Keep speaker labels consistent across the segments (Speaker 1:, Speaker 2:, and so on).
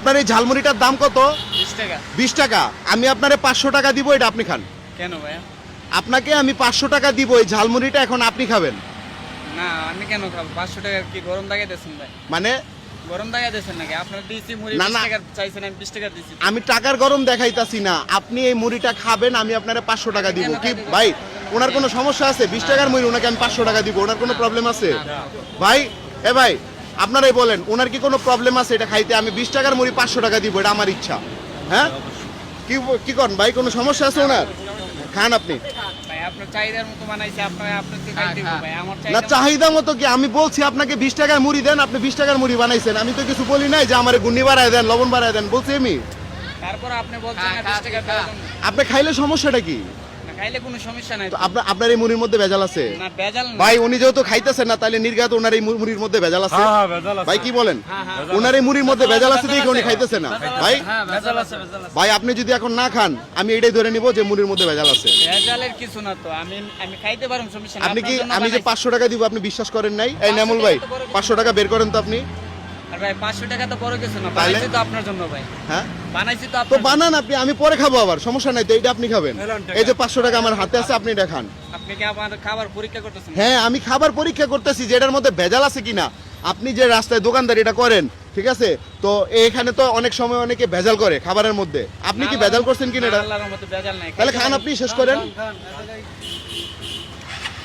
Speaker 1: আপনার এই ঝালমুড়িটার দাম কত?
Speaker 2: বিশ টাকা।
Speaker 1: আমি আপনারে পাঁচশো টাকা দিব এটা আপনি খান।
Speaker 2: কেন ভাইয়া?
Speaker 1: আপনাকে আমি পাঁচশো টাকা দিব এই ঝালমুড়িটা এখন আপনি খাবেন।
Speaker 2: না আমি কেন খাব? পাঁচশো টাকা কি গরম ভাই?
Speaker 1: মানে?
Speaker 2: গরম নাকি? আপনার মুড়ি। টাকা চাইছেন আমি টাকা
Speaker 1: টাকার গরম দেখাইতাছি না। আপনি এই মুড়িটা খাবেন আমি আপনারে পাঁচশো টাকা দিব। কি ভাই ওনার কোনো সমস্যা আছে? বিশ টাকার মুড়ি ওনাকে আমি পাঁচশো টাকা দিব ওনার কোনো প্রবলেম আছে? ভাই এ ভাই আপনারাই বলেন ওনার কি কোনো প্রবলেম আছে? এটা খাইতে আমি বিশ টাকার মুড়ি পাঁচশো টাকা দিব এটা আমার ইচ্ছা। হ্যাঁ? কি কি করেন ভাই কোনো সমস্যা আছে ওনার? খান আপনি।
Speaker 2: ভাই আপনার চাহিদার মতো বানাইছে আপনার আপনাকে খাই দিব ভাই আমার
Speaker 1: না
Speaker 2: চাহিদা
Speaker 1: মতো কি? আমি বলছি আপনাকে বিশ টাকার মুড়ি দেন আপনি বিশ টাকার মুড়ি বানাইছেন। আমি তো কিছু বলি নাই যে আমার গুন্নি বাড়ায় দেন লবণ বাড়ায় দেন বলছি আমি।
Speaker 2: তারপর আপনি বলছেন।
Speaker 1: আপনি খাইলে সমস্যাটা কি?
Speaker 2: খাইলে কোনো সমস্যা নাই
Speaker 1: তো আপনার আপনার এই মুড়ির মধ্যে ভেজাল আছে?
Speaker 2: না ভেজাল না।
Speaker 1: ভাই উনি যেহেতু খাইতেছেন না তাহলে নির্গাত ওনার এই মুড়ির মধ্যে ভেজাল আছে? ভাই কি বলেন?
Speaker 2: হ্যাঁ, হ্যাঁ।
Speaker 1: ওনার এই মুড়ির মধ্যে ভেজাল আছে দেখে উনি খাইতেছেন না। ভাই?
Speaker 2: হ্যাঁ ভেজাল আছে ভেজাল আছে।
Speaker 1: ভাই আপনি যদি এখন না খান আমি এটাই ধরে নিব যে মুড়ির মধ্যে ভেজাল আছে।
Speaker 2: ভেজালের কিছু না তো আমি আমি খাইতে পারুম সমস্যা না
Speaker 1: আপনি কি আমি যে
Speaker 2: বানাইছি।
Speaker 1: পাঁচশো টাকা দিব আপনি বিশ্বাস করেন নাই? এই নামুল ভাই পাঁচশো টাকা বের করেন তো আপনি।
Speaker 2: আর ভাই টাকা তো বড় কিছু না
Speaker 1: তাহলে?
Speaker 2: তো আপনার জন্য ভাই।
Speaker 1: হ্যাঁ?
Speaker 2: বানাইছি তো
Speaker 1: তো বানান আপনি আমি পরে খাব আবার সমস্যা নাই তো এইটা আপনি খাবেন। এই যে পাঁচশো টাকা আমার হাতে আছে আপনি এটা খান।
Speaker 2: আপনি কি আমার খাবার পরীক্ষা করতেছেন?
Speaker 1: হ্যাঁ আমি খাবার পরীক্ষা করতেছি যে এটার মধ্যে ভেজাল আছে কিনা। আপনি যে রাস্তায় দোকানদার এটা করেন ঠিক আছে? তো এখানে তো অনেক সময় অনেকে ভেজাল করে খাবারের মধ্যে। আপনি কি ভেজাল করছেন কিনা এটা? তাহলে খান আপনি শেষ করেন।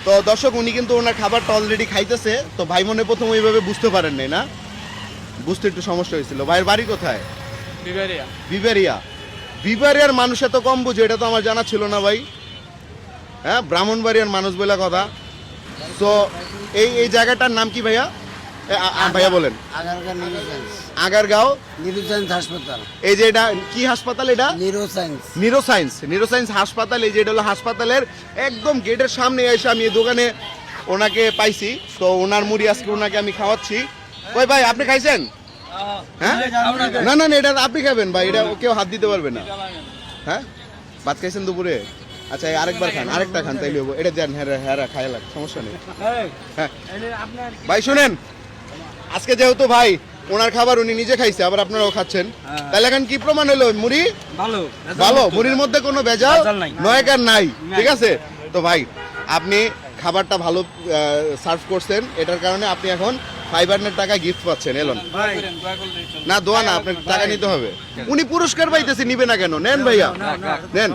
Speaker 1: তো দর্শক উনি কিন্তু ওনার খাবারটা অলরেডি খাইতেছে। তো ভাই মনে প্রথম ওইভাবে বুঝতে পারেন নাই না? বুঝতে একটু সমস্যা হয়েছিল। ভাইয়ের বাড়ি কোথায়?
Speaker 2: বিবেরিয়া।
Speaker 1: বিবেরিয়া। বিবেরিয়ার মানুষ এত কম বুঝে এটা তো আমার জানা ছিল না ভাই। হ্যাঁ ব্রাহ্মণবাড়িয়ার মানুষ বলে কথা। তো এই এই জায়গাটার নাম কি ভাইয়া? ভাইয়া বলেন। আগারগাঁও
Speaker 3: নিউরোসায়েন্স হাসপাতাল।
Speaker 1: এই যে এটা কি হাসপাতাল এটা?
Speaker 3: Neuro science
Speaker 1: neuro science neuro হাসপাতাল এই যে এটা হলো হাসপাতালের একদম গেটের সামনে এসে আমি এই দোকানে ওনাকে পাইছি। তো ওনার মুড়ি আজকে ওনাকে আমি খাওয়াচ্ছি। ওই ভাই আপনি খাইছেন? হ্যাঁ? না না না এটা আপনি খাবেন ভাই এটা কেউ হাত দিতে পারবে না। হ্যাঁ? ভাত খাইছেন দুপুরে? আচ্ছা আরেকবার খান আরেকটা খান তাইলে হব এটা দেন হ্যাঁ হ্যাঁ খাই লাগ সমস্যা নেই। হ্যাঁ। ভাই শুনেন আজকে যেহেতু ভাই ওনার খাবার উনি নিজে খাইছে আবার আপনারাও খাচ্ছেন। তাহলে এখন কি প্রমাণ হলো? মুড়ি?
Speaker 2: ভালো
Speaker 1: ভালো মুড়ির মধ্যে কোনো ভেজাল?
Speaker 2: ভেজাল নাই।
Speaker 1: নয়কার নাই ঠিক আছে? তো ভাই আপনি খাবারটা ভালো সার্ভ করছেন এটার কারণে আপনি এখন ফাইভ হান্ড্রেড টাকা গিফট পাচ্ছেন এলন। না দোয়া না আপনার টাকা নিতে হবে। উনি পুরস্কার পাইতেছে নিবে না কেন? নেন ভাইয়া। নেন।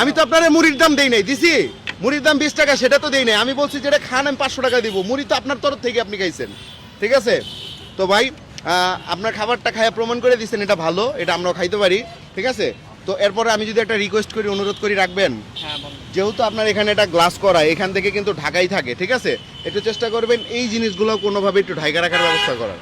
Speaker 1: আমি তো আপনার মুড়ির দাম দেই নাই দিছি? মুড়ির দাম বিশ টাকা সেটা তো দেই নাই। আমি বলছি যেটা খান আমি পাঁচশো টাকা দিব। মুড়ি তো আপনার তরফ থেকে আপনি খাইছেন। ঠিক আছে? তো ভাই আহ, আপনার খাবারটা খাইয়া প্রমাণ করে দিচ্ছেন এটা ভালো এটা আমরাও খাইতে পারি। ঠিক আছে? তো এরপরে আমি যদি একটা রিকোয়েস্ট করি অনুরোধ করি রাখবেন?
Speaker 2: হ্যাঁ
Speaker 1: যেহেতু আপনার এখানে একটা গ্লাস করা এখান থেকে কিন্তু ঢাকাই থাকে ঠিক আছে? একটু চেষ্টা করবেন এই জিনিসগুলো কোনোভাবে একটু ঢাকা রাখার ব্যবস্থা করার।